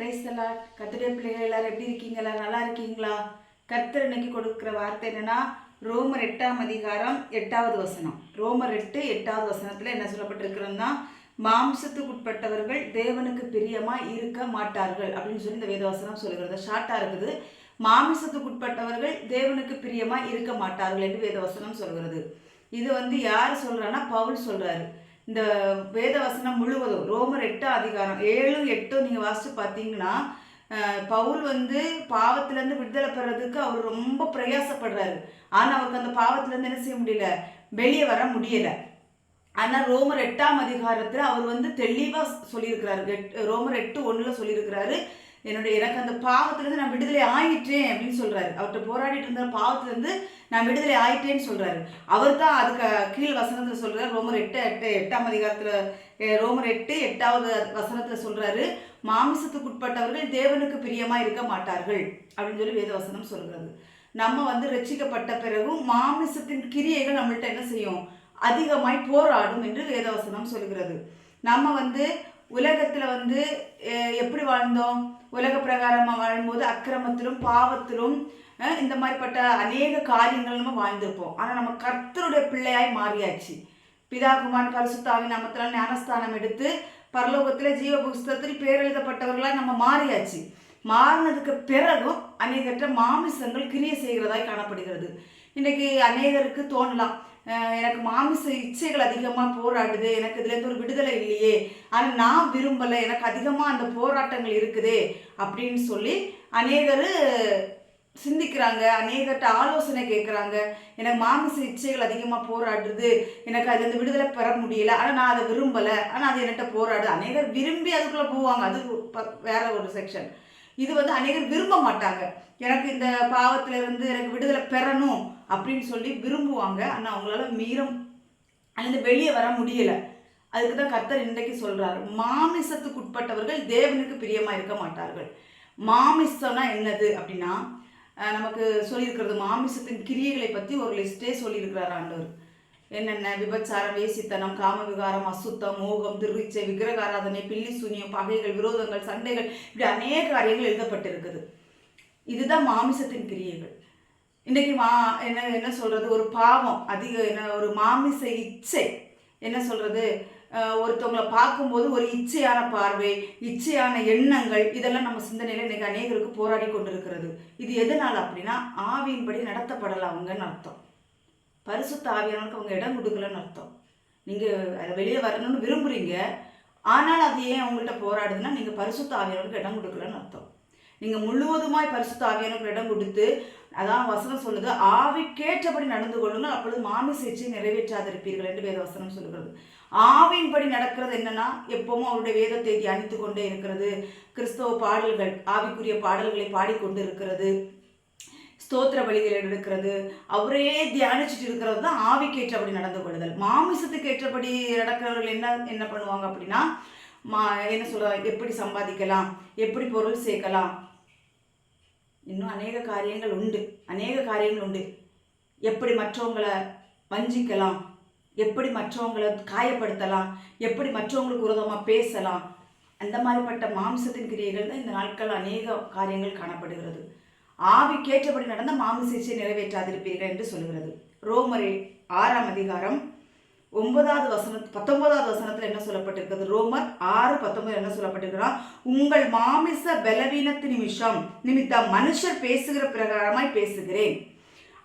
Price எல்லாம் கத்துடைய பிள்ளைகள் எல்லாரும் எப்படி இருக்கீங்களா? நல்லா இருக்கீங்களா? கர்த்தர் இன்னைக்கு கொடுக்குற வார்த்தை என்னன்னா ரோமர் எட்டாம் அதிகாரம் எட்டாவது வசனம். ரோமர் எட்டு எட்டாவது வசனத்தில் என்ன சொல்லப்பட்டிருக்கிறதுனா மாம்சத்துக்குட்பட்டவர்கள் தேவனுக்கு பிரியமாக இருக்க மாட்டார்கள் அப்படின்னு சொல்லி இந்த வேதவசனம் சொல்லுகிறது. ஷார்ட்டாக இருக்குது. மாமிசத்துக்குட்பட்டவர்கள் தேவனுக்கு பிரியமாக இருக்க மாட்டார்கள் என்று வேதவசனம் சொல்கிறது இது வந்து யார் சொல்கிறான்னா பவுல் சொல்றாரு. இந்த வேதவசனம் முழுவதும் ரோமர் எட்டாம் அதிகாரம் ஏழும் எட்டும் நீங்கள் வாசித்து பார்த்தீங்கன்னா பவுல் வந்து பாவத்திலேருந்து விடுதலை பெறதுக்கு அவர் ரொம்ப பிரயாசப்படுறாரு. ஆனால் அவருக்கு அந்த பாவத்திலேருந்து என்ன செய்ய முடியல? வெளியே வர முடியலை. ஆனால் ரோமர் எட்டாம் அதிகாரத்தில் அவர் வந்து தெளிவாக சொல்லியிருக்கிறாரு. எட் ரோமர் எட்டு ஒன்றில் சொல்லியிருக்கிறாரு. என்னுடைய எனக்கு அந்த பாவத்திலேருந்து நான் விடுதலை ஆயிட்டேன் அப்படின்னு சொல்கிறாரு அவர்கிட்ட போராடிட்டு இருந்த பாவத்திலேருந்து நான் விடுதலை ஆயிட்டேன்னு சொல்கிறாரு அவர் தான் அதுக்கு கீழ் வசனத்தில் சொல்கிறார் ரோமர் எட்டு எட்டு எட்டாம் அதிகாரத்தில் ரோமர் எட்டு எட்டாவது வசனத்தில் சொல்கிறாரு மாமிசத்துக்குட்பட்டவர்கள் தேவனுக்கு பிரியமாக இருக்க மாட்டார்கள். அப்படின்னு சொல்லி வேத வசனம் சொல்கிறது நம்ம வந்து ரட்சிக்கப்பட்ட பிறகும் மாமிசத்தின் கிரியைகள் நம்மள்ட்ட என்ன செய்யும்? அதிகமாய் போராடும் என்று வேதவசனம் சொல்கிறது. நம்ம வந்து உலகத்தில் வந்து எப்படி வாழ்ந்தோம்? உலக பிரகாரமாக வாழும்போது அக்கிரமத்திலும் பாவத்திலும் இந்த மாதிரிப்பட்ட அநேக காரியங்கள் நம்ம வாழ்ந்திருப்போம். ஆனால் நம்ம கர்த்தருடைய பிள்ளையாய் மாறியாச்சு. பிதா குமார் பரிசுத்தாவின் நாமத்தில் ஞானஸ்தானம் எடுத்து பரலோகத்தில் ஜீவ புஸ்தகத்தில் பேரெழுதப்பட்டவர்களாக நம்ம மாறியாச்சு. மாறினதுக்கு பிறகும் அநேகற்ற மாமிசங்கள் கிரியை செய்கிறதாய் காணப்படுகிறது. இன்னைக்கு அநேகருக்கு தோணலாம். எனக்கு மாமிச இச்சைகள் அதிகமாக போராடுது எனக்கு இதுலேருந்து ஒரு விடுதலை இல்லையே. ஆனால் நான் விரும்பலை எனக்கு அதிகமாக அந்த போராட்டங்கள் இருக்குது அப்படின்னு சொல்லி அநேகர் சிந்திக்கிறாங்க அநேகர்கிட்ட ஆலோசனை கேட்குறாங்க எனக்கு மாமிச இச்சைகள் அதிகமாக போராடுது எனக்கு அதுலேருந்து விடுதலை பெற முடியல ஆனால் நான் அதை விரும்பலை ஆனால் அது என்கிட்ட போராடுது. அநேகர் விரும்பி அதுக்குள்ளே போவாங்க அது ப- வேற ஒரு செக்ஷன் இது வந்து அநேகர் விரும்ப மாட்டாங்க. எனக்கு இந்த பாவத்துல இருந்து எனக்கு விடுதலை பெறணும் அப்படின்னு சொல்லி விரும்புவாங்க. ஆனால் அவங்களால மீறம். அல்லது வெளியே வர முடியலை. அதுக்கு தான் கர்த்தர் இன்றைக்கு சொல்கிறார் மாமிசத்துக்கு உட்பட்டவர்கள் தேவனுக்கு பிரியமாக இருக்க மாட்டார்கள். மாமிசம்னா என்னது அப்படின்னா நமக்கு சொல்லியிருக்கிறது மாமிசத்தின் கிரியைகளை பற்றி ஒரு லிஸ்டே சொல்லியிருக்கிறார் ஆண்டவர். என்னென்ன? விபச்சாரம் வேசித்தனம் காமவிகாரம் அசுத்தம் மோகம் திருச்சை விக்கிரகாராதனை பில்லி சூனியம் பகைகள் விரோதங்கள் சண்டைகள் இப்படி அநேக காரியங்கள் எழுதப்பட்டிருக்குது. இதுதான் மாமிசத்தின் கிரியைகள். இன்றைக்கி மா என்ன என்ன சொல்கிறது ஒரு பாவம் அதிக என்ன ஒரு மாமிச இச்சை. என்ன சொல்கிறது ஒருத்தவங்களை பார்க்கும்போது ஒரு இச்சையான பார்வை இச்சையான எண்ணங்கள் இதெல்லாம் நம்ம சிந்தனையில் இன்றைக்கி அநேகருக்கு போராடி கொண்டிருக்கிறது. இது எதனால் அப்படின்னா ஆவியின்படி நடத்தப்படலை அவங்கன்னு அர்த்தம். பரிசுத்த ஆவியானவருக்கு அவங்க இடம் கொடுக்கலன்னு அர்த்தம். நீங்கள் அதை வெளியே வரணும்னு விரும்புகிறீங்க ஆனால் அது ஏன் அவங்கள்ட்ட போராடுதுன்னா நீங்கள் பரிசுத்த ஆவியானவருக்கு இடம் கொடுக்கலன்னு அர்த்தம். நீங்கள் முழுவதுமாய் பரிசுத்த ஆவியானவர் இடம் கொடுத்து அதான் வசனம் சொல்லுது ஆவிக்கேற்றபடி நடந்து கொள்ளுங்கள் அப்பொழுது மாமிசேச்சை நிறைவேற்றாதிருப்பீர்கள் என்று வேத வசனம் சொல்லுகிறது. ஆவியின்படி நடக்கிறது என்னன்னா எப்பவும் அவருடைய வேதத்தை தியானித்து கொண்டே இருக்கிறது. கிறிஸ்தவ பாடல்கள் ஆவிக்குரிய பாடல்களை பாடிக்கொண்டு இருக்கிறது. ஸ்தோத்திர வழிகள் எடுக்கிறது. அவரே தியானிச்சுட்டு இருக்கிறது தான் ஆவிக்கேற்றபடி நடந்து கொள்ளுதல். மாமிசத்துக்கு ஏற்றபடி நடக்கிறவர்கள் என்ன என்ன பண்ணுவாங்க அப்படின்னா மா என்ன சொல்றாங்க? எப்படி சம்பாதிக்கலாம்? எப்படி பொருள் சேர்க்கலாம்? இன்னும் அநேக காரியங்கள் உண்டு. அநேக காரியங்கள் உண்டு. எப்படி மற்றவங்களை வஞ்சிக்கலாம்? எப்படி மற்றவங்களை காயப்படுத்தலாம்? எப்படி மற்றவங்களுக்கு உரதமாக பேசலாம்? அந்த மாதிரிப்பட்ட மாம்சத்தின் கிரியைகள் தான் இந்த நாட்கள் அநேக காரியங்கள் காணப்படுகிறது. ஆவிக்கேற்றபடி நடந்த மாமிச நிறைவேற்றாதிருப்பீர்கள் என்று சொல்கிறது ரோமரே ஆறாம் அதிகாரம் ஒன்பதாவது வசன பத்தொன்பதாவது வசனத்தில் என்ன சொல்லப்பட்டிருக்கிறது? ரோமர் ஆறு பத்தொன்பது என்ன சொல்லப்பட்டிருக்கிறா உங்கள் மாமிச பலவீனத்து நிமிஷம் நிமித்தம் மனுஷர் பேசுகிற பிரகாரமாய் பேசுகிறேன்.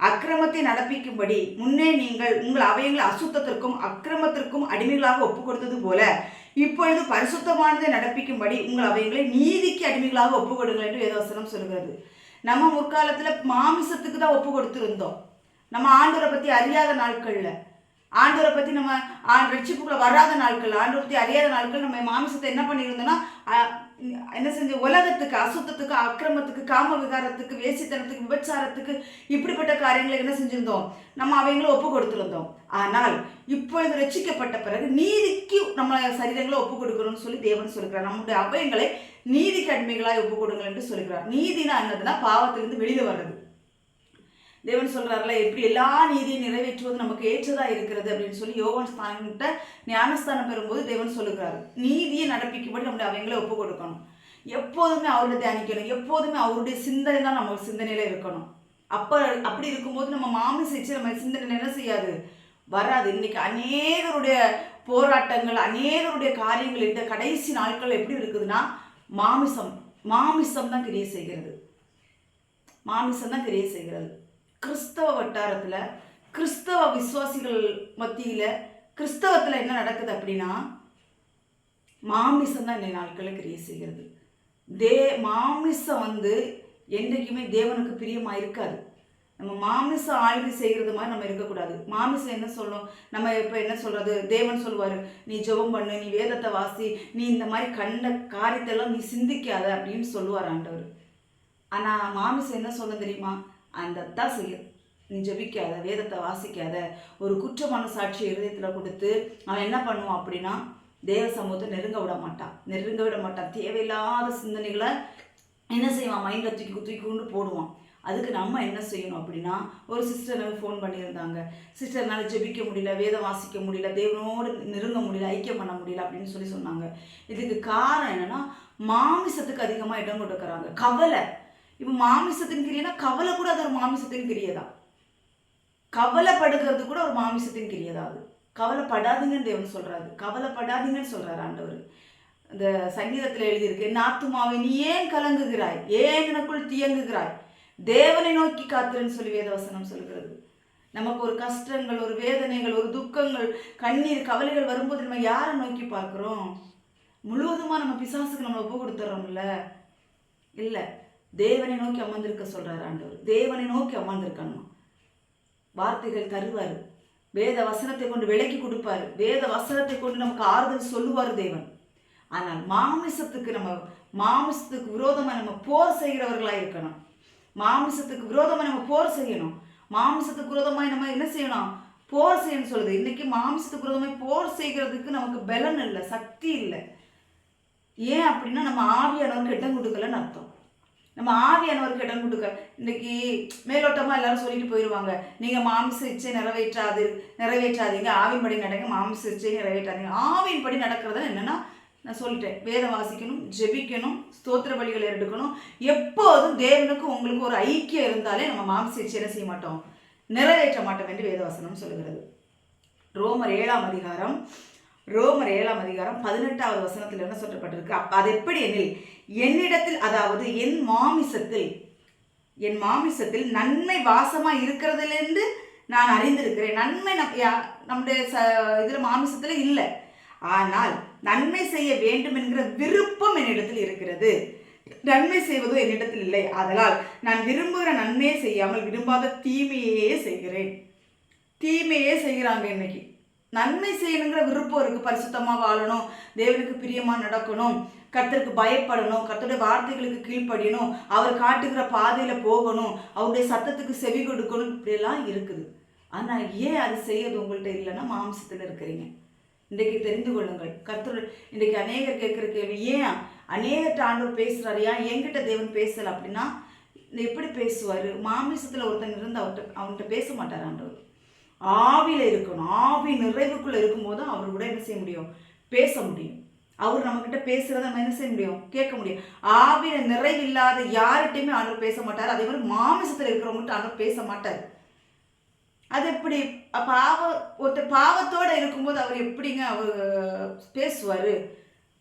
அக்கிரமத்தை நடப்பிக்கும்படி முன்னே நீங்கள் உங்கள் அவயங்களை அசுத்தத்திற்கும் அக்கிரமத்திற்கும் அடிமைகளாக ஒப்பு கொடுத்தது போல இப்பொழுது பரிசுத்தமானதை நடப்பிக்கும்படி உங்கள் அவயங்களை நீதிக்கு அடிமைகளாக ஒப்பு கொடுங்கள் என்று வேதவசனம் சொல்கிறது. நம்ம முற்காலத்தில் மாமிசத்துக்கு தான் ஒப்பு கொடுத்துருந்தோம் நம்ம ஆண்டவரை பற்றி அறியாத நாட்களில். ஆண்டவரை பற்றி நம்ம ஆ- ரட்சிப்புக்குள்ள வராத நாட்கள் ஆண்டவரை பற்றி அறியாத நாட்கள் நம்ம மாமிசத்தை என்ன பண்ணியிருந்தோம்னா என்ன செஞ்ச உலகத்துக்கு அசுத்தத்துக்கு அக்கிரமத்துக்கு காம விகாரத்துக்கு வேசித்தனத்துக்கு விபச்சாரத்துக்கு இப்படிப்பட்ட காரியங்களை என்ன செஞ்சிருந்தோம்? நம்ம அவைங்களை ஒப்பு கொடுத்துருந்தோம். ஆனால் இப்பொழுது ரட்சிக்கப்பட்ட பிறகு நீதிக்கு நம்ம சரீரங்களை ஒப்பு கொடுக்கணும்னு சொல்லி தேவன் சொல்கிறார் நம்முடைய அவயங்களை நீதிக்கு அடிமைகளாக ஒப்பு கொடுங்கள் என்று சொல்கிறார் நீதினா என்னதுன்னா பாவத்திலிருந்து வெளியில் வர்றது. தேவன் சொல்றாருல எப்படி எல்லா நீதியும் நிறைவேற்றுவது நமக்கு ஏற்றதாக இருக்கிறது அப்படின்னு சொல்லி யோகன் ஸ்தானங்கிட்ட ஞானஸ்தானம் பெறும்போது தேவன் சொல்லுகிறாரு. நீதியை நடப்பிக்கும்படி நம்முடைய அவங்களை ஒப்பு கொடுக்கணும். எப்போதுமே அவருடைய தியானிக்கணும். எப்போதுமே அவருடைய சிந்தனை தான் நம்ம சிந்தனையில் இருக்கணும். அப்போ அப்படி இருக்கும்போது நம்ம மாமிச நம்ம சிந்தனை என்ன செய்யாது? வராது. இன்னைக்கு அநேகருடைய போராட்டங்கள் அநேகருடைய காரியங்கள் இந்த கடைசி நாட்கள் எப்படி இருக்குதுன்னா மாமிசம் மாமிசம் தான் கிரியை செய்கிறது. மாமிசம் தான் கிரியை செய்கிறது. கிறிஸ்தவ வட்டாரத்தில் கிறிஸ்தவ விசுவாசிகள் மத்தியில் கிறிஸ்தவத்தில் என்ன நடக்குது அப்படின்னா மாமிசம் தான் இன்றைய நாட்களில் கிரியை செய்கிறது. தே மாமிசம் வந்து என்றைக்குமே தேவனுக்கு பிரியமாக இருக்காது. நம்ம மாமிசம் ஆய்வு செய்கிறது மாதிரி நம்ம இருக்கக்கூடாது. மாமிசம் என்ன சொல்லும்? நம்ம இப்போ என்ன சொல்கிறது தேவன் சொல்லுவார் நீ ஜெபம் பண்ணு நீ வேதத்தை வாசி நீ இந்த மாதிரி கண்ட காரியத்தெல்லாம் நீ சிந்திக்காத அப்படின்னு சொல்லுவார் ஆண்டவர். ஆனால் மாமிசம் என்ன சொல்ல தெரியுமா? அந்த தான் செய்யும் நீ ஜபிக்காத வேதத்தை வாசிக்காத ஒரு குற்றமான சாட்சியை இருதயத்தில் கொடுத்து அவன் என்ன பண்ணுவான் அப்படின்னா தேவ சமூகத்தை நெருங்க விட மாட்டான். நெருங்க விட மாட்டான். தேவையில்லாத சிந்தனைகளை என்ன செய்வான்? மைண்டில் தூக்கி தூக்கி கொண்டு போடுவான். அதுக்கு நம்ம என்ன செய்யணும் அப்படின்னா ஒரு சிஸ்டர் ஃபோன் பண்ணியிருந்தாங்க. சிஸ்டர்னால ஜெபிக்க முடியல வேதம் வாசிக்க முடியல தேவனோடு நெருங்க முடியல ஐக்கியம் பண்ண முடியல அப்படின்னு சொல்லி சொன்னாங்க. இதுக்கு காரணம் என்னென்னா மாமிசத்துக்கு அதிகமாக இடம் கொடுக்குறாங்க. கவலை. இப்போ மாமிசத்தின் கிரியனா கவலை கூட அது ஒரு மாமிசத்தின் கிரியதான். கவலைப்படுகிறது கூட ஒரு மாமிசத்தின் கிரியதான் அது. கவலைப்படாதீங்கன்னு தேவன் சொல்கிறாரு கவலைப்படாதீங்கன்னு சொல்கிறாரு ஆண்டவர். இந்த சங்கீதத்தில் எழுதியிருக்கு என் ஆத்துமாவை நீ ஏன் கலங்குகிறாய்? ஏன் எனக்குள் தியங்குகிறாய்? தேவனை நோக்கி காத்திருன்னு சொல்லி வேதவசனம் சொல்கிறது. நமக்கு ஒரு கஷ்டங்கள் ஒரு வேதனைகள் ஒரு துக்கங்கள் கண்ணீர் கவலைகள் வரும்போது நம்ம யாரை நோக்கி பார்க்குறோம்? முழுவதுமாக நம்ம பிசாசுக்கு நம்ம ஒப்பு கொடுத்துட்றோம்ல இல்லை. தேவனை நோக்கி அமர்ந்திருக்க சொல்கிறார் ஆண்டவர். தேவனை நோக்கி அமர்ந்திருக்கணும்? வார்த்தைகள் தருவார். வேத வசனத்தை கொண்டு விலக்கி கொடுப்பாரு. வேத வசனத்தை கொண்டு நமக்கு ஆறுதல் சொல்லுவார் தேவன். ஆனால் மாமிசத்துக்கு நம்ம மாமிசத்துக்கு விரோதமாக நம்ம போர் செய்கிறவர்களாக இருக்கணும். மாமிசத்துக்கு விரோதமாக நம்ம போர் செய்யணும். மாமிசத்துக்கு விரோதமாக நம்ம என்ன செய்யணும்? போர் செய்யணும் சொல்லுது. இன்னைக்கு மாமிசத்துக்கு விரோதமாக போர் செய்கிறதுக்கு நமக்கு பலன் இல்லை சக்தி இல்லை. ஏன் அப்படின்னா நம்ம ஆவியானவருக்கு இடம் கொடுக்கலன்னு அர்த்தம். நம்ம ஆவியானவருக்கு இடம் கொடுக்க. இன்னைக்கு மேலோட்டமாக எல்லாரும் சொல்லிட்டு போயிடுவாங்க நீங்கள் மாம்ச இச்சை நிறைவேற்றாது நிறைவேற்றாதீங்க. ஆவின்படி நடங்க மாம்ச இச்சை நிறைவேற்றாதீங்க. ஆவின்படி நடக்கிறது என்னென்னா நான் சொல்லிட்டேன். வேதம் வாசிக்கணும் ஜெபிக்கணும் ஸ்தோத்திர பலிகளை எடுக்கணும். எப்போதும் தேவனுக்கு உங்களுக்கு ஒரு ஐக்கியம் இருந்தாலே நம்ம மாம்ச இச்சையை செய்ய மாட்டோம்? நிறைவேற்ற மாட்டோம் என்று வேதவாசனம் சொல்கிறது ரோமர் ஏழாம் அதிகாரம் ரோமர் ஏழாம் அதிகாரம் பதினெட்டாவது வசனத்தில் என்ன சொல்லப்பட்டிருக்கு? அப்போ அது எப்படி எனில் என்னிடத்தில் அதாவது என் மாமிசத்தில் என் மாமிசத்தில் நன்மை வாசமாக இருக்கிறதுலேருந்து நான் அறிந்திருக்கிறேன். நன்மை நம் யா- நம்முடைய ச இதில் மாமிசத்தில் இல்லை. ஆனால் நன்மை செய்ய வேண்டும் என்கிற விருப்பம் என்னிடத்தில் இருக்கிறது. நன்மை செய்வதோ என்னிடத்தில் இல்லை. அதனால் நான் விரும்புகிற நன்மையை செய்யாமல் விரும்பாத தீமையே செய்கிறேன். தீமையே செய்கிறாங்க இன்னைக்கு. நன்மை செய்யணுங்கிற விருப்பம் இருக்கு. பரிசுத்தமாக வாழணும். தேவனுக்கு பிரியமாக நடக்கணும். கர்த்தருக்கு பயப்படணும். கர்த்தருடைய வார்த்தைகளுக்கு கீழ்ப்படியணும். அவர் காட்டுகிற பாதையில் போகணும். அவருடைய சத்தத்துக்கு செவி கொடுக்கணும். இப்படியெல்லாம் இருக்குது. ஆனால் ஏன் அது செய்யறது உங்கள்கிட்ட இல்லைன்னா மாம்சத்தில் இருக்கிறீங்க. இன்றைக்கு தெரிந்து கொள்ளுங்கள். கர்த்தர் இன்றைக்கு அநேகர் கேட்குற கேள்வி ஏன் அநேகர்கிட்ட ஆண்டவர் பேசுகிறார் ஏன் என்கிட்ட தேவன் பேசலை? அப்படின்னா எப்படி பேசுவார்? மாமிசத்தில் ஒருத்தங்க இருந்து அவர்கிட்ட அவன்கிட்ட பேச மாட்டார் ஆண்டவர். ஆவியில் இருக்கணும். ஆவி நிறைவுக்குள்ளே இருக்கும்போது அவர் கூட என்ன செய்ய முடியும். பேச முடியும். அவர் நம்மக்கிட்ட பேசுகிறத நம்ம என்ன செய்ய முடியும்? கேட்க முடியும். ஆவியில நிறைவில்லாத யார்கிட்டையுமே ஆண்டவர் பேச மாட்டார். அதே மாதிரி மாமிசத்தில் இருக்கிறவங்ககிட்ட ஆண்டவர் பேச மாட்டார். அது எப்படி? பாவ ஒருத்தர் பாவத்தோடு இருக்கும்போது அவர் எப்படிங்க அவர் பேசுவார்?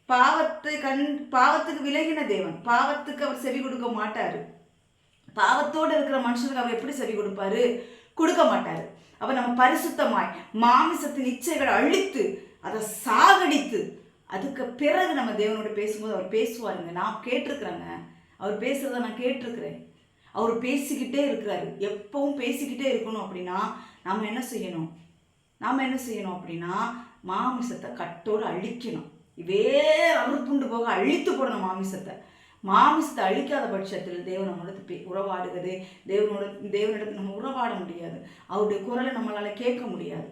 பாவத்தை கண் பாவத்துக்கு விலகின தேவன். பாவத்துக்கு அவர் செவி கொடுக்க மாட்டார். பாவத்தோடு இருக்கிற மனுஷனுக்கு அவர் எப்படி செவி கொடுப்பாரு? கொடுக்க மாட்டார். அவர் நம்ம பரிசுத்தமாய் மாமிசத்தின் இச்சைகளை அழித்து அதை சாகடித்து அதுக்கு பிறகு நம்ம தேவனோட பேசும்போது அவர் பேசுவாருங்க. நான் கேட்டிருக்கிறேங்க. அவர் பேசுகிறத நான் கேட்டிருக்கிறேன். அவர் பேசிக்கிட்டே இருக்கிறாரு. எப்பவும் பேசிக்கிட்டே இருக்கணும் அப்படின்னா நாம் என்ன செய்யணும்? நாம் என்ன செய்யணும் அப்படின்னா மாமிசத்தை கட்டோடு அழிக்கணும். வேற அறுப்புண்டு போக அழித்து போடணும் மாமிசத்தை. மாமிசத்தை அழிக்காத பட்சத்தில் தேவன் நம்மளோட பே உறவாடுகிறது. தேவனோட தேவனிடத்தில் நம்ம உறவாட முடியாது. அவருடைய குரலை நம்மளால் கேட்க முடியாது.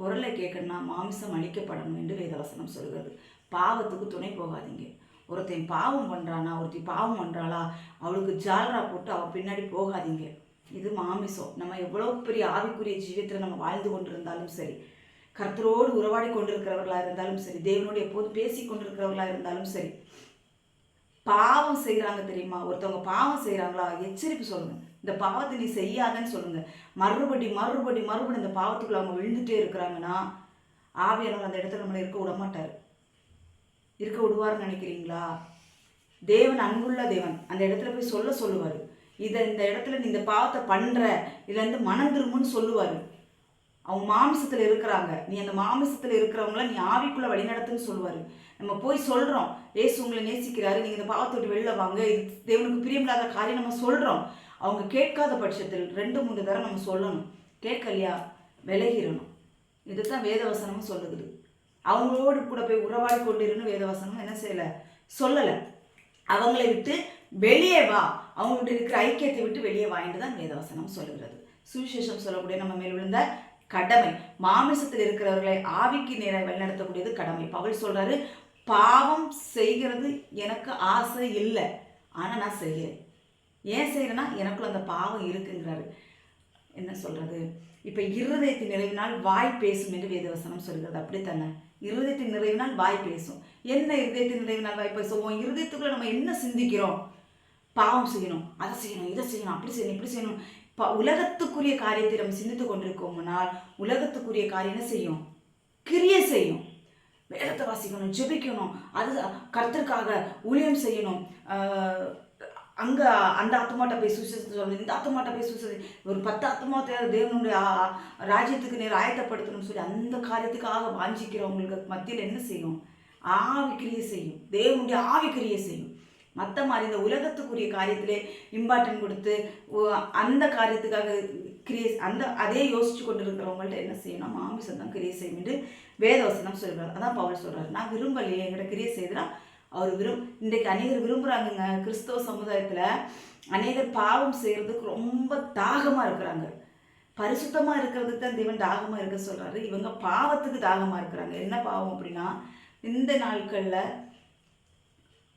குரலை கேட்கணும்னா மாமிசம் அழிக்கப்படணும் என்று வேதவசனம் சொல்கிறது. பாவத்துக்கு துணை போகாதீங்க. ஒருத்தன் பாவம் பண்ணுறானா ஒருத்தி பாவம் பண்ணுறாளா அவளுக்கு ஜாலரா போட்டு அவள் பின்னாடி போகாதீங்க. இது மாமிசம். நம்ம எவ்வளோ பெரிய ஆவிக்குரிய ஜீவியத்தில் நம்ம வாழ்ந்து கொண்டிருந்தாலும் சரி கர்த்தரோடு உறவாடி கொண்டிருக்கிறவர்களாக இருந்தாலும் சரி தேவனோடு எப்போதும் பேசி கொண்டிருக்கிறவர்களாக இருந்தாலும் சரி பாவம் செய்கிறாங்க தெரியுமா? ஒருத்தவங்க பாவம் செய்கிறாங்களா எச்சரிப்பு சொல்லுங்க. இந்த பாவத்தை நீ செய்யாதன்னு சொல்லுங்க. மறுபடி மறுபடி மறுபடி இந்த பாவத்துக்குள்ள அவங்க விழுந்துட்டே இருக்கிறாங்கன்னா ஆவியானவர் அந்த இடத்துல நம்மளை இருக்க விட மாட்டார் இருக்க விடுவார்னு நினைக்கிறீங்களா? தேவன் அன்புள்ள தேவன். அந்த இடத்துல போய் சொல்ல சொல்லுவார். இதை இந்த இடத்துல நீ இந்த பாவத்தை பண்ணுற இதுலேருந்து மனம் திரும்புன்னு சொல்லுவார். அவங்க மாமிசத்தில் இருக்கிறாங்க. நீ அந்த மாமிசத்தில் இருக்கிறவங்கள நீ ஆவிக்குள்ளே வழிநடத்துன்னு சொல்லுவார். நம்ம போய் சொல்கிறோம் ஏசு உங்களை நேசிக்கிறாரு. நீங்கள் இந்த பாவத்தோட்டு வெளில வாங்க. இது தேவனுக்கு பிரியமில்லாத காரியம் நம்ம சொல்கிறோம் அவங்க கேட்காத பட்சத்தில் ரெண்டு மூணு தடவை நம்ம சொல்லணும். கேட்கலையா? விலகிடணும். இதுதான் வேதவசனமும் சொல்லுது. அவங்களோடு கூட போய் உறவாடி கொண்டிருன்னு வேதவசனம் என்ன செய்யலை? சொல்லலை. அவங்களை விட்டு வெளியே வா. அவங்கள்ட்ட இருக்கிற ஐக்கியத்தை விட்டு வெளியே வாங்கிட்டு தான் வேதவசனம் சொல்லுகிறது. சுவிசேஷம் சொல்லக்கூடிய நம்ம மேல் விழுந்த கடமை. மாமிசத்தில் இருக்கிறவர்களை ஆவிக்கு நேராக வழிநடத்தக்கூடியது கடமை. பவுல் சொல்றாரு பாவம் செய்கிறது எனக்கு ஆசை இல்லை. ஆனால் நான் செய்கிறேன். ஏன் செய்கிறேன்னா எனக்குள்ள அந்த பாவம் இருக்குங்கிறாரு. என்ன சொல்றது? இப்போ இருதயத்தின் நிறைவினால் வாய் பேசும் என்று வேதவசனம் சொல்கிறது. அப்படித்தானே இருதயத்தின் நிறைவினால் வாய் பேசும். என்ன இருதயத்தின் நிறைவினால் வாய் பேசுவோம் இருதயத்துக்குள்ளே இருதயத்துக்குள்ள நம்ம என்ன சிந்திக்கிறோம்? பாவம் செய்யணும் அதை செய்யணும் இதை செய்யணும் அப்படி செய்யணும் இப்படி செய்யணும். ப உலகத்துக்குரிய காரியத்தை நம்ம சிந்தித்து கொண்டிருக்கோம்னால் உலகத்துக்குரிய காரியம் என்ன செய்யும்? கிரியை செய்யும். வேதத்தை வாசிக்கணும் ஜெபிக்கணும். அது கர்த்தருக்காக ஊழியம் செய்யணும். அங்கே அந்த ஆத்மாட்ட போய் சுவிசேஷத்தை சொல்லணும். இந்த ஆத்மாட்ட போய் சுவிசேஷம் ஒரு பத்து ஆத்மாத்தை தேவனுடைய ராஜ்யத்துக்கு நேர் ஆயத்தப்படுத்தணும்னு சொல்லி அந்த காரியத்துக்காக வாஞ்சிக்கிறவங்களுக்கு மத்தியில் என்ன செய்யும்? ஆவிக்கிரியை செய்யும். தேவனுடைய ஆவிக்கிரியை செய்யும். மற்ற மாதிரி இந்த உலகத்துக்குரிய காரியத்திலே இம்பார்ட்டன்ட் கொடுத்து அந்த காரியத்துக்காக கிரியேஸ் அந்த அதே யோசிச்சு கொண்டு இருக்கிறவங்கள்ட்ட என்ன செய்யணும்? மாமிசம் தான் கிரியை செய்யும் வேதவசனம் சொல்கிறார் அதான் பவுல் சொல்கிறார் நான் விரும்பலையே என்கிட்ட கிரியை செய்தா அவர் விரும் இன்றைக்கு அநேகர் விரும்புகிறாங்கங்க கிறிஸ்தவ சமுதாயத்தில் அநேகர் பாவம் செய்கிறதுக்கு ரொம்ப தாகமாக இருக்கிறாங்க. பரிசுத்தமாக இருக்கிறதுக்கு தான் தேவன் தாகமாக இருக்க சொல்கிறாரு இவங்க பாவத்துக்கு தாகமாக இருக்கிறாங்க. என்ன பாவம் அப்படின்னா இந்த நாட்களில்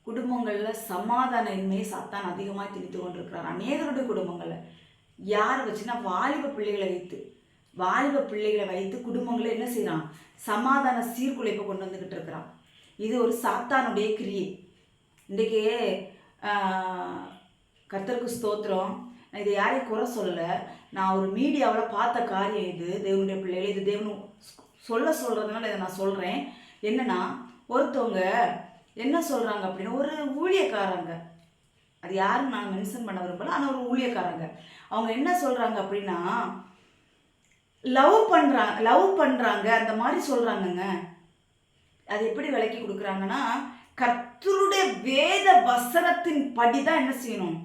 குடும்பங்களில் சமாதான இன்மையை சாத்தான் அதிகமாக திணித்து கொண்டிருக்கிறார் அநேகருடைய குடும்பங்களில் யார் வச்சுன்னா வாலிப பிள்ளைகளை வைத்து வாலிப பிள்ளைகளை வைத்து குடும்பங்களை என்ன செய்கிறான் சமாதான சீர்குலைப்பை கொண்டு வந்துக்கிட்டு இருக்கிறான். இது ஒரு சாத்தானுடைய கிரியை. இன்றைக்கே கர்த்தருக்கு ஸ்தோத்திரம். நான் இதை யாரையும் குறை சொல்லலை. நான் ஒரு மீடியாவில் பார்த்த காரியம் இது. தேவனுடைய பிள்ளைகள் இது தேவனு சொல்ல சொல்கிறதுனால இதை நான் சொல்கிறேன் என்னென்னா ஒருத்தவங்க என்ன சொல்கிறாங்க அப்படின்னா ஒரு ஊழியக்காரங்க. அது யாரும் நான் மென்ஷன் பண்ண விரும்பல ஆனால் ஒரு ஊழியக்காரங்க. அவங்க என்ன சொல்கிறாங்க அப்படின்னா லவ் பண்ணுறாங்க லவ் பண்ணுறாங்க அந்த மாதிரி சொல்கிறாங்கங்க அது எப்படி விளக்கி கொடுக்குறாங்கன்னா கர்த்தருடைய வேத வசனத்தின் படி தான் என்ன செய்யணும்?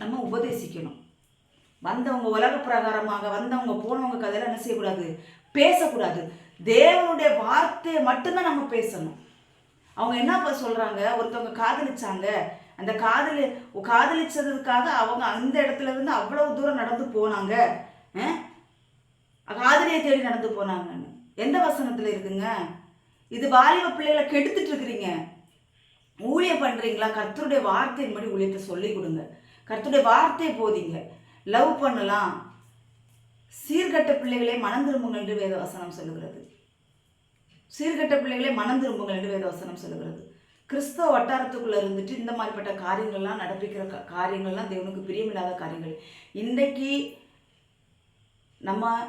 நம்ம உபதேசிக்கணும். வந்தவங்க உலக பிரகாரமாக வந்தவங்க போனவங்க கதையில் என்ன செய்யக்கூடாது? பேசக்கூடாது. தேவனுடைய வார்த்தையை மட்டும்தான் நம்ம பேசணும். அவங்க என்ன இப்போ சொல்கிறாங்க ஒருத்தவங்க காதலிச்சாங்க. அந்த காதலி காதலிச்சதுக்காக அவங்க அந்த இடத்துல இருந்து அவ்வளவு தூரம் நடந்து போனாங்க. காதலியை தேடி நடந்து போனாங்கன்னு எந்த வசனத்தில் இருக்குங்க? இது வாலிப பிள்ளைகளை கெடுத்துட்டு இருக்கிறீங்க. ஊழியம் பண்ணுறீங்களா கர்த்தருடைய வார்த்தையின்படி ஊழியத்தை சொல்லி கொடுங்க. கர்த்தருடைய வார்த்தையை போதிங்க. லவ் பண்ணலாம். சீர்கட்ட பிள்ளைகளே மனம் திரும்புங்கள் என்று வேதவசனம் சொல்லுகிறது. சீர்கெட்ட பிள்ளைகளே மனம் திரும்புங்கள் என்று வேதவசனம் சொல்லுகிறது. கிறிஸ்தவ வட்டாரத்துக்குள்ளே இருந்துட்டு இந்த மாதிரிப்பட்ட காரியங்கள்லாம் நடப்பிக்கிற கா- காரியங்கள்லாம் தேவனுக்கு பிரியமில்லாத காரியங்கள். இன்றைக்கு நம்ம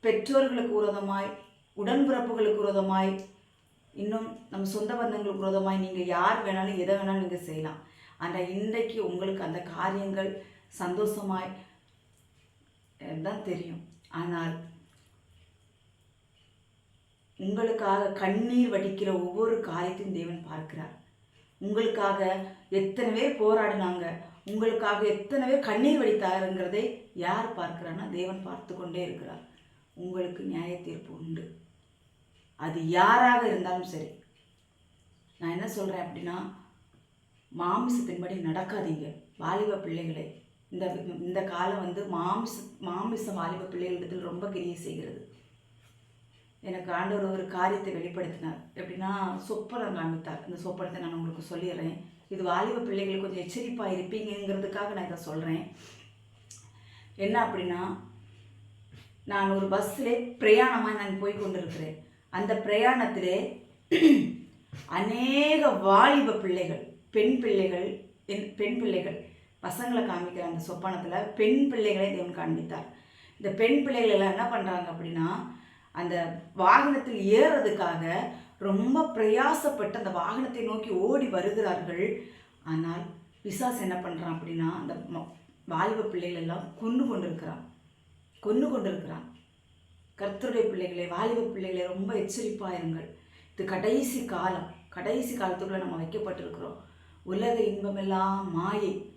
பெற்றோர்களுக்கு விரோதமாய் உடன்பிறப்புகளுக்கு விரோதமாய் இன்னும் நம்ம சொந்த பந்தங்களுக்கு விரோதமாய் நீங்கள் யார் வேணாலும் எதை வேணாலும் நீங்கள் செய்யலாம். ஆனால் இன்றைக்கு உங்களுக்கு அந்த காரியங்கள் சந்தோஷமாய் தான் தெரியும். ஆனால் உங்களுக்காக கண்ணீர் வடிக்கிற ஒவ்வொரு காரியத்தையும் தேவன் பார்க்கிறார். உங்களுக்காக எத்தனை பேர் போராடினாங்க உங்களுக்காக எத்தனை பேர் கண்ணீர் வடித்தாருங்கிறதை யார் பார்க்கிறான்னா தேவன் பார்த்து கொண்டே இருக்கிறார். உங்களுக்கு நியாய தீர்ப்பு உண்டு. அது யாராக இருந்தாலும் சரி. நான் என்ன சொல்கிறேன் அப்படின்னா மாமிசத்தின்படி நடக்காதீங்க வாலிப பிள்ளைகளை. இந்த இந்த காலம் வந்து மாமிச மாமிச வாலிப பிள்ளைகளிடத்தில் ரொம்ப கிரியை செய்கிறது. எனக்கு ஆண்டவர் ஒரு காரியத்தை வெளிப்படுத்தினார். எப்படின்னா சொப்பனம் காமித்தார் இந்த சொப்பனத்தை நான் உங்களுக்கு சொல்லிடுறேன். இது வாலிப பிள்ளைகள் கொஞ்சம் எச்சரிப்பாக இருப்பீங்கங்கிறதுக்காக நான் இதை சொல்கிறேன் என்ன அப்படின்னா நான் ஒரு பஸ்ஸில் பிரயாணமாக நான் போய் கொண்டிருக்கிறேன். அந்த பிரயாணத்திலே அநேக வாலிப பிள்ளைகள் பெண் பிள்ளைகள் என் பெண் பிள்ளைகள் பசங்களை காமிக்கிற அந்த சொப்பனத்தில் பெண் பிள்ளைகளை தேவன் காண்பித்தார். இந்த பெண் பிள்ளைகள் எல்லாம் என்ன பண்ணுறாங்க அப்படின்னா அந்த வாகனத்தில் ஏறுறதுக்காக ரொம்ப பிரயாசப்பட்டு அந்த வாகனத்தை நோக்கி ஓடி வருகிறார்கள். ஆனால் பிசாஸ் என்ன பண்ணுறான் அப்படின்னா அந்த ம- வாலிப பிள்ளைகளெல்லாம் கொன்று கொண்டிருக்கிறான். கொன்று கொண்டிருக்கிறான். கர்த்தருடைய பிள்ளைகளை வாலிப பிள்ளைகளை ரொம்ப எச்சரிப்பாக இருங்கள். இது கடைசி காலம். கடைசி காலத்துக்குள்ளே நம்ம வைக்கப்பட்டிருக்கிறோம். உலக இன்பமெல்லாம் மாயை.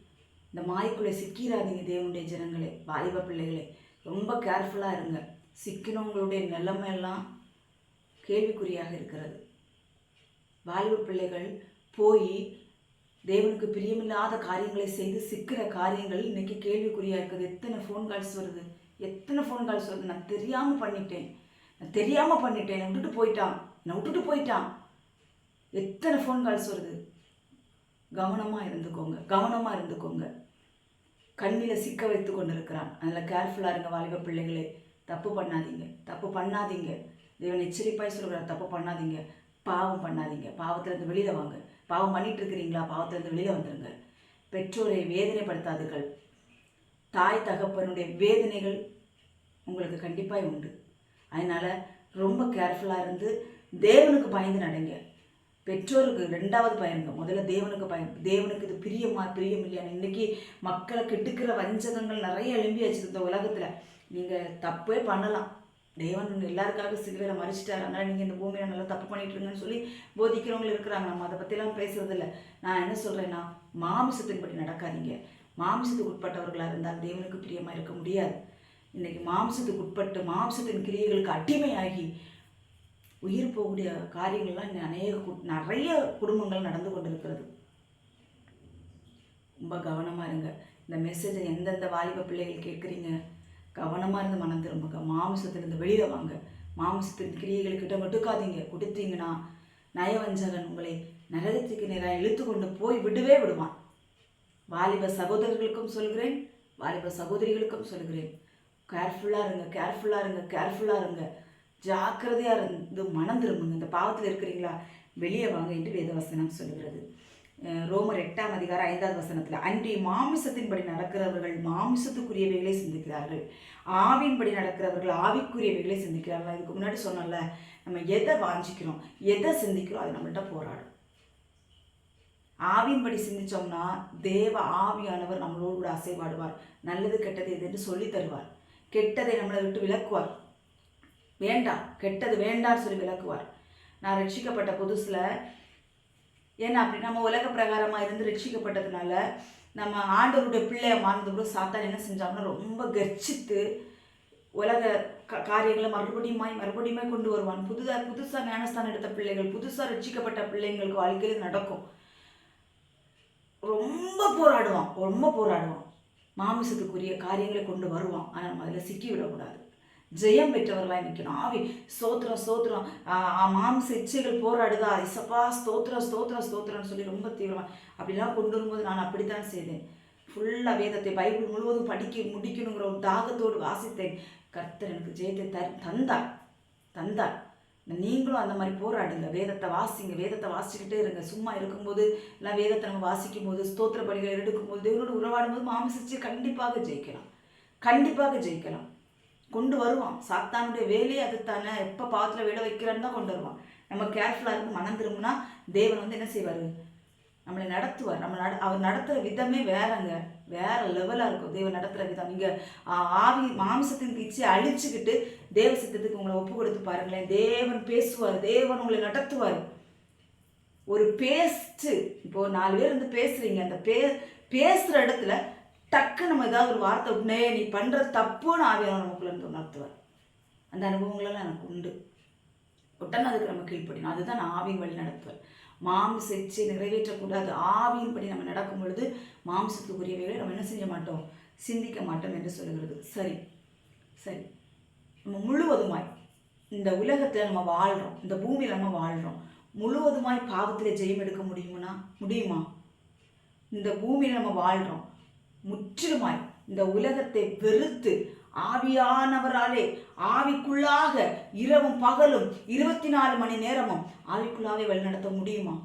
இந்த மாயக்குள்ளே சிக்கிறாதீங்க தேவனுடைய ஜனங்களே வாலிப பிள்ளைகளே. ரொம்ப கேர்ஃபுல்லாக இருங்க. சிக்கினவங்களுடைய நிலைமையெல்லாம் கேள்விக்குறியாக இருக்கிறது. வாலிப பிள்ளைகள் போய் தேவனுக்கு பிரியமில்லாத காரியங்களை செய்து சிக்கிற காரியங்கள் இன்னைக்கு கேள்விக்குறியாக இருக்குது. எத்தனை ஃபோன் கால்ஸ் வருது? எத்தனை ஃபோன் கால்ஸ் வருது? நான் தெரியாமல் பண்ணிட்டேன். நான் தெரியாமல் பண்ணிட்டேன். விட்டுட்டு போயிட்டான். நான் விட்டுட்டு போயிட்டான். எத்தனை ஃபோன் கால்ஸ் வருது? கவனமாக இருந்துக்கோங்க. கவனமாக இருந்துக்கோங்க. கண்ணில் சிக்க வைத்து கொண்டு இருக்கிறான் அதில் கேர்ஃபுல்லாக இருங்க வாலிப பிள்ளைகளே. தப்பு பண்ணாதீங்க. தப்பு பண்ணாதீங்க. தேவன் எச்சரிப்பாய் சொல்கிறார் தப்பு பண்ணாதீங்க. பாவம் பண்ணாதீங்க. பாவத்திலேருந்து வெளியில் வாங்க. பாவம் பண்ணிட்டு இருக்கிறீங்களா பாவத்திலேருந்து வெளியில் வந்துருங்க. பெற்றோரை வேதனைப்படுத்தாதீர்கள். தாய் தகப்பனுடைய வேதனைகள் உங்களுக்கு கண்டிப்பாக உண்டு. அதனால் ரொம்ப கேர்ஃபுல்லாக இருந்து தேவனுக்கு பயந்து நடங்க. பெற்றோருக்கு ரெண்டாவது பயனுங்க முதல்ல தேவனுக்கு பயம். தேவனுக்கு இது பிரியமா பிரியம் இல்லையா மக்களை கெட்டுக்கிற வஞ்சகங்கள் நிறைய எழும்பியாச்சு இந்த உலகத்தில். நீங்கள் தப்பே பண்ணலாம். தேவன் எல்லாருக்காக சிலுவையில மறிச்சிட்டாரு அதனால் நீங்கள் இந்த பூமியில் நல்லா தப்பு பண்ணிட்டுருங்கன்னு சொல்லி போதிக்கிறவங்க இருக்கிறாங்க. நம்ம அதை பற்றிலாம் பேசுறதில்ல. நான் என்ன சொல்கிறேன்னா மாமிசத்தின்படி நடக்காதீங்க. மாமிசத்துக்கு உட்பட்டவர்களாக இருந்தால் தேவனுக்கு பிரியமாக இருக்க முடியாது. இன்றைக்கி மாம்சத்துக்கு உட்பட்டு மாம்சத்தின் கிரியைகளுக்கு அடிமையாகி உயிர் போகக்கூடிய காரியங்கள்லாம் இன்னும் அநேக நிறைய குடும்பங்கள் நடந்து கொண்டிருக்கிறது. ரொம்ப கவனமாக இருங்க. இந்த மெசேஜை எந்தெந்த வாலிப பிள்ளைகள் கேட்குறீங்க? கவனமாக இருந்து மனம் திரும்புங்க. மாமிசத்திலிருந்து வெளியில் வாங்க. மாமிசத்தின் கிரியைகளுக்கிட்ட மட்டுக்காதீங்க கொடுத்தீங்கன்னா நயவஞ்சகன் உங்களை நரகத்துக்கு நேராக இழுத்து கொண்டு போய் விடவே விடுவான். வாலிப சகோதரர்களுக்கும் சொல்கிறேன் வாலிப சகோதரிகளுக்கும் சொல்கிறேன். கேர்ஃபுல்லாக இருங்க கேர்ஃபுல்லாக இருங்க கேர்ஃபுல்லாக இருங்க. ஜாக்கிரதையாக இருந்து மனம் திரும்புங்க. இந்த பாவத்தில் இருக்கிறீங்களா? வெளியே வாங்க என்று வேதவசனம் சொல்கிறது. ரோமர் எட்டாம் அதிகாரம் ஐந்தாவது வசனத்தில் அன்றைய மாமிசத்தின்படி நடக்கிறவர்கள் மாமிசத்துக்குரியவைகளை சிந்திக்கிறார்கள் ஆவின்படி நடக்கிறவர்கள் ஆவிக்குரியவைகளை சிந்திக்கிறார்கள் இதுக்கு முன்னாடி சொன்னோம்ல நம்ம எதை வாஞ்சிக்கிறோம் எதை சிந்திக்கிறோம் அது நம்மள்கிட்ட போராடும். ஆவியின்படி சிந்திச்சோம்னா தேவ ஆவியானவர் நம்மளோடு கூட அசைவாடுவார். நல்லது கெட்டது எதுன்னு சொல்லி தருவார். கெட்டதை நம்மளை விட்டு விளக்குவார் வேண்டாம் கெட்டது வேண்டாம்னு சொல்லி விளக்குவார் நான் ரட்சிக்கப்பட்ட புதுசில் ஏன்னா அப்படி நம்ம உலக பிரகாரமாக இருந்து ரட்சிக்கப்பட்டதுனால நம்ம ஆண்டவருடைய பிள்ளையை மாறினது கூட சாத்தான் என்ன செஞ்சாங்கன்னா ரொம்ப கர்ச்சித்து உலக க காரியங்களை மறுபடியுமாய் மறுபடியுமாய் கொண்டு வருவான். புதுதாக புதுசாக ஞானஸ்தானம் எடுத்த பிள்ளைகள் புதுசாக ரட்சிக்கப்பட்ட பிள்ளைங்களுக்கு வாழ்க்கையில் நடக்கும். ரொம்ப போராடுவான் ரொம்ப போராடுவான். மாமிசத்துக்குரிய காரியங்களை கொண்டு வருவான். ஆனால் நம்ம அதில் சிக்கி விடக்கூடாது. ஜெயம் பெற்றவர்களாக நிற்கணும். ஆவி ஸ்தோத்திரம் ஸ்தோத்திரம். மாம்ச இச்சைகள் போராடுதா? இசப்பா ஸ்தோத்திரம் ஸ்தோத்திரம் ஸ்தோத்திரம்னு சொல்லி ரொம்ப தீவிரமாக அப்படிலாம் கொண்டு வரும்போது நான் அப்படித்தான் செய்தேன். ஃபுல்லாக வேதத்தை பைபிள் முழுவதும் படிக்க முடிக்கணுங்கிற ஒரு தாகத்தோடு வாசித்தேன். கர்த்தர் எனக்கு ஜெயத்தை த தந்தார். தந்தார். நீங்களும் அந்த மாதிரி போராடுங்க. வேதத்தை வாசிங்க. வேதத்தை வாசிச்சுக்கிட்டே இருங்க. சும்மா இருக்கும்போது எல்லாம் வேதத்தை நம்ம வாசிக்கும் போது ஸ்தோத்திர பலிகளை எடுக்கும்போது தேவனோடு உறவாடும் போது மாமிசிச்சு கண்டிப்பாக ஜெயிக்கலாம். கண்டிப்பாக ஜெயிக்கலாம். கொண்டு வருவான். சாத்தானுடைய வேலையே அதுத்தானே எப்போ பாவத்தில் விட வைக்கிறான்னு தான் கொண்டு வருவான். நம்ம கேர்ஃபுல்லாக இருந்து மனம் திரும்பினா தேவன் வந்து என்ன செய்வார்? நம்மளை நடத்துவார். நம்ம நட அவர் நடத்துகிற விதமே வேறங்க. வேற லெவலாக இருக்கும். தேவன் நடத்துகிற விதம். இங்கே ஆவி மாம்சத்தின் இச்சையை அழிச்சுக்கிட்டு தேவ சித்தத்துக்கு உங்களை ஒப்பு கொடுத்து பாருங்களேன். தேவன் பேசுவார். தேவன் உங்களை நடத்துவார். ஒரு பேஸ்ட்டு இப்போது நாலு பேர் வந்து பேசுகிறீங்க அந்த பே பேசுகிற இடத்துல டக்கு நம்ம ஏதாவது ஒரு வார்த்தை உடனே நீ பண்ணுற தப்புன்னு ஆவியான நமக்குள்ளே இருந்து உணர்த்துவார். அந்த அனுபவங்களெல்லாம் எனக்கு உண்டு. உடனே அதுக்கு நம்ம கீழ்ப்படினோம் அதுதான் நான் ஆவியின் வழி நடத்துவேன். மாம்ச இச்சை நிறைவேற்றக்கூடாது. ஆவியின்படி நம்ம நடக்கும் பொழுது மாம்சத்துக்குரியவைகளை நம்ம என்ன செய்ய மாட்டோம்? சிந்திக்க மாட்டோம் என்று சொல்லுகிறது. சரி. சரி. நம்ம முழுவதுமாய் இந்த உலகத்தில் நம்ம வாழ்கிறோம் இந்த பூமியில் நம்ம வாழ்கிறோம் முழுவதுமாய் பாவத்தில் ஜெயம் எடுக்க முடியுமா முடியுமா? இந்த பூமியில் நம்ம வாழ்கிறோம் முற்றிலுமாய் இந்த உலகத்தை வெறுத்து ஆவியானவராலே ஆவிக்குள்ளாக இரவும் பகலும் இருபத்தி நாலு மணி நேரமும் ஆவிக்குள்ளாவே வழிநடத்த முடியுமா?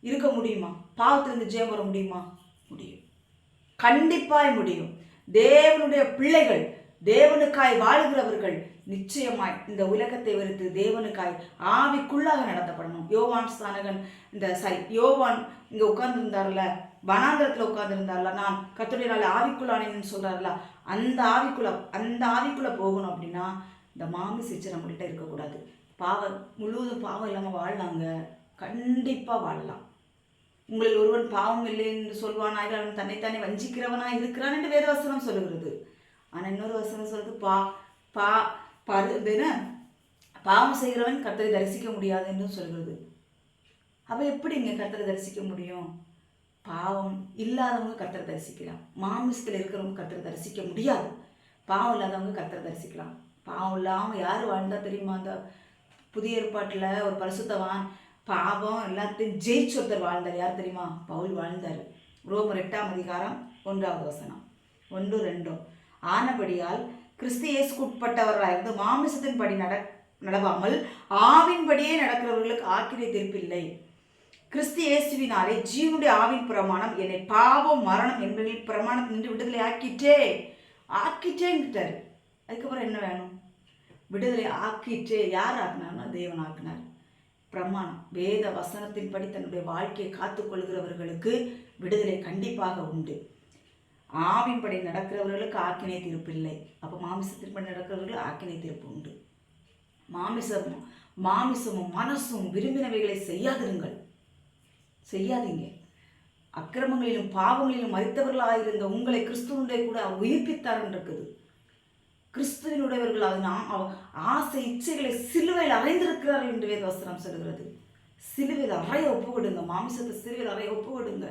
இருக்க முடியுமா? பாவத்திலிருந்து ஜெயம் வர முடியுமா? முடியும். கண்டிப்பாய் முடியும். தேவனுடைய பிள்ளைகள் தேவனுக்காய் வாழ்கிறவர்கள் நிச்சயமாய் இந்த உலகத்தை வெறுத்து தேவனுக்காய் ஆவிக்குள்ளாக நடத்தப்படணும். யோவான் ஸ்தானகன் இந்த சாரி யோவான் இங்கே உட்கார்ந்துருந்தார்ல வனாந்திரத்தில் உட்காந்துருந்தார்ல நான் கத்துடைய நாள் ஆவிக்குள்ளானேன்னு சொல்கிறார்ல அந்த ஆவிக்குள்ள அந்த ஆவிக்குள்ளே போகணும் அப்படின்னா இந்த மாமி சிச்சை நம்மள்கிட்ட இருக்கக்கூடாது. பாவம் முழுவதும் பாவம் இல்லாமல் வாழலாங்க கண்டிப்பாக வாழலாம். உங்களில் ஒருவன் பாவம் இல்லை என்று சொல்வான் அவன் தன்னைத்தானே வஞ்சிக்கிறவனா இருக்கிறான் என்று வேதவசனம் சொல்லுகிறது. ஆனால் இன்னொரு வசனம் சொல்கிறது பா பா பரு என்ன? பாவம் செய்கிறவன் கர்த்தரை தரிசிக்க முடியாது என்று சொல்கிறது அப்போ எப்படிங்க கர்த்தரை தரிசிக்க முடியும்? பாவம் இல்லாதவங்க கத்தரை தரிசிக்கலாம். மாமிசத்தில் இருக்கிறவங்க கத்தரை தரிசிக்க முடியாது. பாவம் இல்லாதவங்க கத்தரை தரிசிக்கலாம். பாவம் இல்லாமல் யார் வாழ்ந்தா தெரியுமா? அந்த புதிய ஏற்பாட்டில் ஒரு பரிசுத்தவான் பாவம் எல்லாத்தையும் ஜெயிச்சு ஒருத்தர் வாழ்ந்தார். யார் தெரியுமா? பவுல் வாழ்ந்தார். ரோமர் எட்டாம் அதிகாரம் ஒன்றாவது வசனம். ஒன்று ரெண்டும் ஆனபடியால் கிறிஸ்து இயேசுக்கு இருந்து மாமிசத்தின் படி நட நடவாமல் ஆவின்படியே நடக்கிறவர்களுக்கு ஆக்கினை தீர்ப்பில்லை. கிறிஸ்து இயேசுவினாலே ஜீவனுடைய ஆவின் பிரமாணம் என்னை பாவம் மரணம் என்பதில் பிரமாணம் நின்று விடுதலை ஆக்கிட்டே ஆக்கிட்டேன்ட்டார் அதுக்கப்புறம் என்ன வேணும்? விடுதலை ஆக்கிட்டே யார் ஆக்கினார்னா தேவன் ஆக்கினார். பிரமாணம். வேத வசனத்தின்படி தன்னுடைய வாழ்க்கையை காத்துக்கொள்கிறவர்களுக்கு விடுதலை கண்டிப்பாக உண்டு. ஆவின்படி நடக்கிறவர்களுக்கு ஆக்கினை தீர்ப்பு இல்லை. அப்போ மாமிசத்தின்படி நடக்கிறவர்களுக்கு ஆக்கினை தீர்ப்பு உண்டு. மாமிசமும் மாமிசமும் மனசும் விரும்பினவைகளை செய்யாதிருங்கள். செய்யாதீங்க. அக்கிரமங்களிலும் பாவங்களிலும் மறித்தவர்களாக இருந்த உங்களை கிறிஸ்துவனுடைய கூட உயிர்ப்பித்தார் இருக்குது கிறிஸ்துவனுடையவர்கள் அது நாம் ஆசை இச்சைகளை சிலுவையில் அறைந்திருக்கிறார்கள் என்று வேத வசனம் சொல்கிறது சிலுவையில் அறைய ஒப்பு விடுங்க மாமிசத்தை சிலுவையில் அறைய ஒப்பு விடுங்க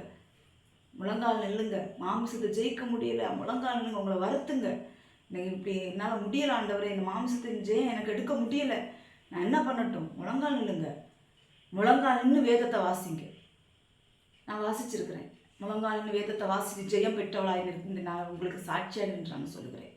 முழங்கால் நில்லுங்க. மாமிசத்தை ஜெயிக்க முடியல. முழங்கால் நெல்லுங்க. உங்களை வருத்துங்க. எனக்கு இப்படி என்னால் முடியல ஆண்டவரை. இந்த மாமிசத்தின் ஜெயம் எனக்கு எடுக்க முடியல. நான் என்ன பண்ணட்டும்? முழங்கால் நில்லுங்க. முழங்கால் நின்று வேதத்தை வாசிங்க. நான் வாசிச்சிருக்கிறேன். முழங்கால் வேதத்தை வாசித்து ஜெயம் பெற்றவளாய் இருந்து நான் உங்களுக்கு சாட்சியாக நின்றான்னு சொல்லுகிறேன்.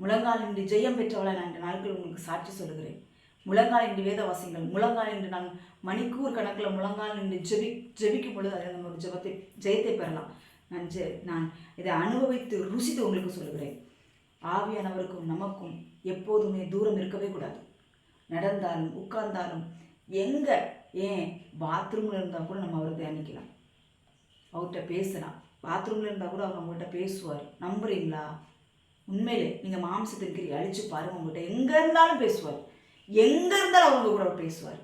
முழங்கால் நின்று ஜெயம் பெற்றவளாய் நான் இந்த நாட்கள் உங்களுக்கு சாட்சி சொல்லுகிறேன். முழங்கால் என்று வேத வாசிங்கள் முழங்கால் என்று நான் மணிக்கூர் கணக்கில் முழங்கால் நின்று ஜெபி ஜெபிக்கும் பொழுது அதில் நம்ம ஒரு ஜெபத்தை ஜெயத்தை பெறலாம். நான் ஜெ நான் இதை அனுபவித்து ருசித்து உங்களுக்கு சொல்லுகிறேன். ஆவியானவருக்கும் நமக்கும் எப்போதுமே தூரம் இருக்கவே கூடாது. நடந்தாலும் உட்கார்ந்தாலும் எங்கே ஏன் பாத்ரூமில் இருந்தால் கூட நம்ம அவரை தியானிக்கலாம். அவர்கிட்ட பேசலாம். பாத்ரூமில் இருந்தால் கூட அவர் நம்மகிட்ட பேசுவார். நம்புறீங்களா? உண்மையிலே நீங்கள் மாம்சத்தின் கிரி அழிச்சு பாருங்க உங்கள்கிட்ட எங்கே இருந்தாலும் பேசுவார். எங்கே இருந்தாலும் அவங்க கூட பேசுவார்.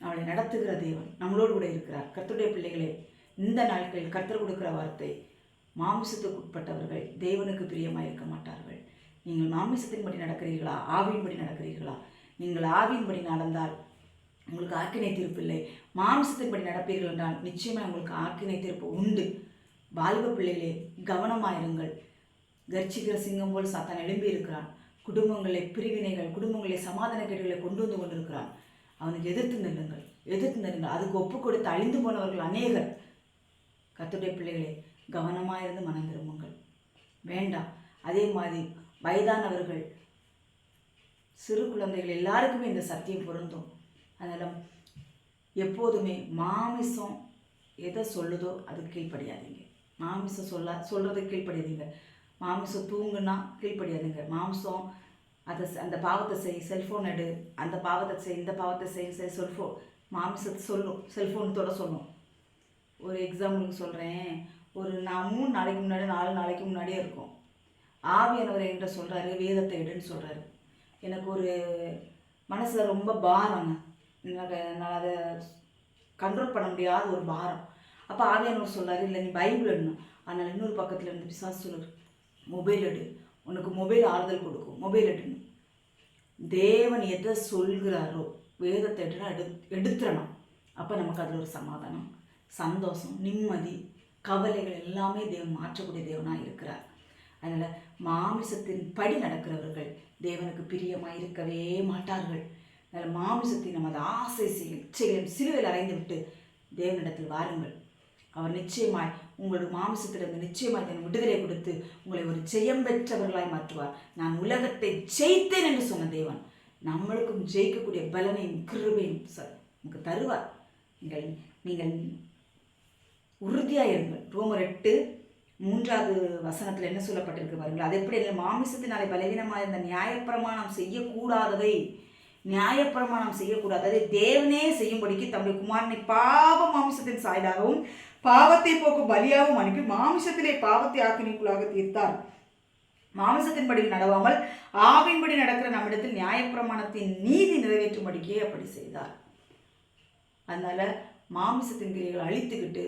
அவளை நடத்துகிற தேவன் நம்மளோடு கூட இருக்கிறார். கர்த்தருடைய பிள்ளைகளே இந்த நாட்களில் கர்த்தர் கொடுக்குற வார்த்தை மாமிசத்துக்கு உட்பட்டவர்கள் தேவனுக்கு பிரியமாக இருக்க மாட்டார்கள். நீங்கள் மாமிசத்தின்படி நடக்கிறீர்களா? ஆவியின்படி நடக்கிறீர்களா? நீங்கள் ஆவியின்படி நடந்தால் உங்களுக்கு ஆக்கினை தீர்ப்பு இல்லை. மாம்சத்தின்படி நடப்பீர்கள் என்றால் நிச்சயமாக உங்களுக்கு ஆக்கினை தீர்ப்பு உண்டு. பாலிப பிள்ளைகளே கவனமாயிருங்கள். கர்ச்சிக்கிற சிங்கம் போல் சாத்தான் எழும்பி இருக்கிறான். குடும்பங்களை பிரிவினைகள் குடும்பங்களை சமாதான கேடுகளை கொண்டு வந்து கொண்டிருக்கிறான். அவனுக்கு எதிர்த்து நில்லுங்கள். எதிர்த்து நில்லுங்கள். அதுக்கு ஒப்பு கொடுத்து அழிந்து போனவர்கள் அநேகர். கத்துடைய பிள்ளைகளே கவனமாக இருந்து மனம் திரும்புங்கள். வேண்டாம். அதே மாதிரி வயதானவர்கள் சிறு குழந்தைகள் எல்லாருக்குமே இந்த சத்தியம் பொருந்தும். அதனால் எப்போதுமே மாமிசம் எதை சொல்லுதோ அது கீழ்ப்படியாதீங்க. மாமிசம் சொல்ல சொல்கிறது கீழ்ப்படியாதீங்க. மாமிசம் தூங்குன்னா கீழ்ப்படியாதீங்க. மாமிசம் அதை செ- அந்த பாவத்தை செய் செல்ஃபோன் எடு அந்த பாவத்தை செய் இந்த பாவத்தை செய் செய் செல்ஃபோன் மாமிசத்தை சொல்லும் செல்ஃபோன்த்தோட சொல்லும் ஒரு எக்ஸாம்பிளுக்கு சொல்கிறேன் ஒரு நான் மூணு நாளைக்கு முன்னாடி நாலு நாளைக்கு முன்னாடியே இருக்கும். ஆவியானவர் என்கிட்ட சொல்கிறாரு வேதத்தை எடுன்னு சொல்கிறாரு எனக்கு ஒரு மனசில் ரொம்ப பாரங்க. எனக்கு நான் அதை கண்ட்ரோல் பண்ண முடியாத ஒரு பாரம். அப்போ ஆவியானவர் சொல்லார் இல்லை நீ பைபிள் எடுணும் ஆனால் இன்னொரு பக்கத்தில் இருந்து பிசாஸ் சொல்லுது மொபைல் எடு. உனக்கு மொபைல் ஆறுதல் கொடுக்கும். மொபைல் எடுன்னு தேவன் எதை சொல்கிறாரோ வேதத்தை எடுனா எடு எடுத்துடணும் அப்போ நமக்கு அதில் ஒரு சமாதானம் சந்தோஷம் நிம்மதி கவலைகள் எல்லாமே தேவன் மாற்றக்கூடிய தேவனாக இருக்கிறார். அதனால் மாமிசத்தின் படி நடக்கிறவர்கள் தேவனுக்கு பிரியமாக இருக்கவே மாட்டார்கள். அதனால் மாமிசத்தை நமது ஆசை செயல் இச்சைகளையும் சிலுவையில் அறைந்து விட்டு தேவனிடத்தில் வாருங்கள். அவர் நிச்சயமாய் உங்களுடைய மாமிசத்திலிருந்து நிச்சயமாய் தன் விடுதலை கொடுத்து உங்களை ஒரு ஜெயம் பெற்றவர்களாய் மாற்றுவார். நான் உலகத்தை ஜெயித்தேன் என்று சொன்ன தேவன். நம்மளுக்கும் ஜெயிக்கக்கூடிய பலனையும் கிருபையும் ச- உங்களுக்கு தருவார். நீங்கள் நீங்கள் உறுதியாக இருங்கள். ரோமர் எட்டு மூன்றாவது வசனத்தில் என்ன சொல்லப்பட்டிருக்கு பாருங்கள் அது எப்படி? மாமிசத்தினாலே பலவீனமாக இருந்த நியாயப்பிரமாணம் செய்யக்கூடாதவை நியாயப்பிரமாணம் செய்யக்கூடாது. அதை தேவனே செய்யும்படிக்கு தம்முடைய குமாரனை பாவ மாமிசத்தின் சாயலாகவும் பாவத்தை போக்கும் பலியாகவும் அனுப்பி மாமிசத்திலே பாவத்தை ஆக்கினிக்குள்ளாக தீர்த்தார். மாமிசத்தின்படி நடவாமல் ஆவின்படி நடக்கிற நம்மிடத்தில் நியாயப்பிரமாணத்தின் நீதி நிறைவேற்றும்படிக்கே அப்படி செய்தார். அதனால மாமிசத்தின் கிரியைகளை அழித்துக்கிட்டு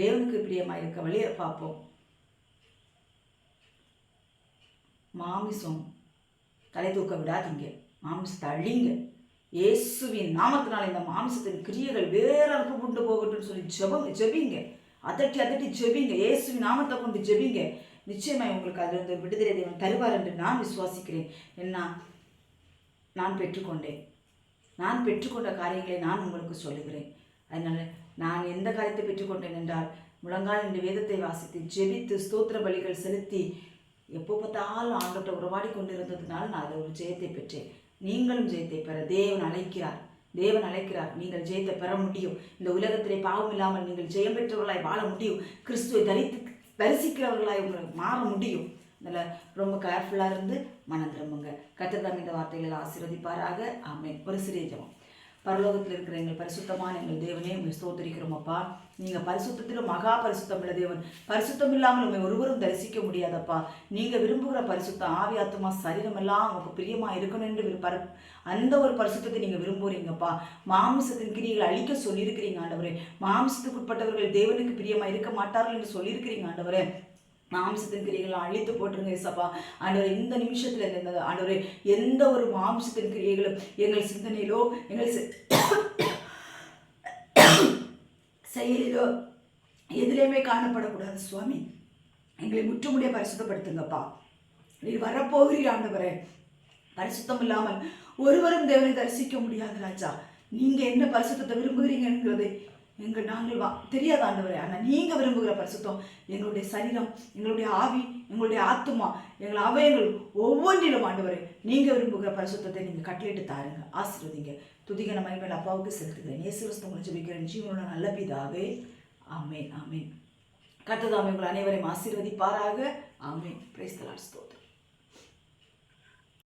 தேவனுக்கு பிரியமாக இருக்க வழியை பார்ப்போம். மாமிசம் தலை தூக்க விடாதீங்க. மாம்சத்தை அழிங்க. இயேசுவின் நாமத்தினால் இந்த மாம்சத்தின் கிரியைகள் வேற அறுப்பு கொண்டு போகட்டும்னு சொல்லி ஜெபம் ஜெபிங்க. அதட்டி அதட்டி ஜெபிங்க. இயேசுவின் நாமத்தை கொண்டு ஜெபிங்க. நிச்சயமாக உங்களுக்கு அதில் இருந்து விடுதலை தேவன் தருவார் என்று நான் விசுவாசிக்கிறேன். என்ன? நான் பெற்றுக்கொண்டேன். நான் பெற்றுக்கொண்ட காரியங்களை நான் உங்களுக்கு சொல்லுகிறேன். அதனால் நான் எந்த காரியத்தை பெற்றுக்கொண்டேன் என்றால் முழங்கால் இந்த வேதத்தை வாசித்து ஜெபித்து ஸ்தோத்திர பலிகள் செலுத்தி எப்போ பார்த்தாலும் ஆண்டோட்ட உறவாடி கொண்டிருந்ததுனால நான் அதில் ஒரு ஜெயத்தை பெற்றேன். நீங்களும் ஜெயத்தை பெற தேவன் அழைக்கிறார். தேவன் அழைக்கிறார். நீங்கள் ஜெயத்தை பெற முடியும். இந்த உலகத்திலே பாவம் இல்லாமல் நீங்கள் ஜெயம் பெற்றவர்களாய் வாழ முடியும். கிறிஸ்துவை தரித்து தரிசிக்கிறவர்களாய் உங்களை மாற முடியும். அதில் ரொம்ப கேர்ஃபுல்லாக இருந்து மனம் திரும்புங்க. கத்ததாம் இந்த வார்த்தைகளை ஆசீர்வதிப்பாராக. ஆமென். ஒரு சிறிய ஜபம். பரலோகத்தில் இருக்கிற எங்கள் பரிசுத்தமான எங்கள் தேவனே உங்களை ஸ்தோத்தரிக்கிறோம் அப்பா. நீங்கள் பரிசுத்தத்திலும் மகா பரிசுத்தம் உள்ள தேவன். பரிசுத்தம் இல்லாமல் உண்மை ஒருவரும் தரிசிக்க முடியாதப்பா. நீங்கள் விரும்புகிற பரிசுத்தம் ஆவி ஆத்துமா சரீரம் எல்லாம் உங்களுக்கு பிரியமாக இருக்கணும் என்று பர அந்த ஒரு பரிசுத்தத்தை நீங்கள் விரும்புகிறீங்கப்பா மாம்சத்தின் கிரிகளை அழிக்க சொல்லியிருக்கிறீங்க ஆண்டவரே. மாமிசத்துக்கு உட்பட்டவர்கள் தேவனுக்கு பிரியமாக இருக்க மாட்டார்கள் என்று சொல்லியிருக்கிறீங்க ஆண்டவரே. மாம்சத்தின் கிரியைகளை அழித்து போட்டுருங்க ஏசப்பா. ஆண்டவர் இந்த நிமிஷத்தில் இருந்தது ஆண்டவரே எந்த ஒரு மாம்சத்தின் கிரியைகளும் எங்கள் சிந்தனையிலோ எங்கள் செயலிலோ எதிலையுமே காணப்படக்கூடாது. சுவாமி எங்களை முற்றுமுடிய பரிசுத்தப்படுத்துங்கப்பா. நீர் வரப்போகிறீர் ஆண்டவரே. பரிசுத்தம் இல்லாமல் ஒருவரும் தேவனை தரிசிக்க முடியாது ராஜா. நீங்கள் என்ன பரிசுத்தத்தை விரும்புகிறீங்கிறது எங்கள் நாங்கள் வா. தெரியாத ஆண்டவரே ஆனால் நீங்கள் விரும்புகிற பரிசுத்தம் எங்களுடைய சரீரம் எங்களுடைய ஆவி எங்களுடைய ஆத்துமா எங்கள் அவயங்கள் ஒவ்வொன்றிலும் ஆண்டவரே நீங்கள் விரும்புகிற பரிசுத்தத்தை நீங்கள் கட்டளையிட்டு தாருங்க ஆசீர்வதிங்க. துதிக நம்ம மேல் அப்பாவுக்கு செலுத்துகிறேன். இயேசுஸ்து ஜெபிக்கிறேன். ஜீவனோட நல்ல பிதாவே ஆமேன் ஆமேன். கர்த்ததாமே உங்கள் அனைவரையும் ஆசீர்வதிப்பாராக. ஆமேன். Price Lord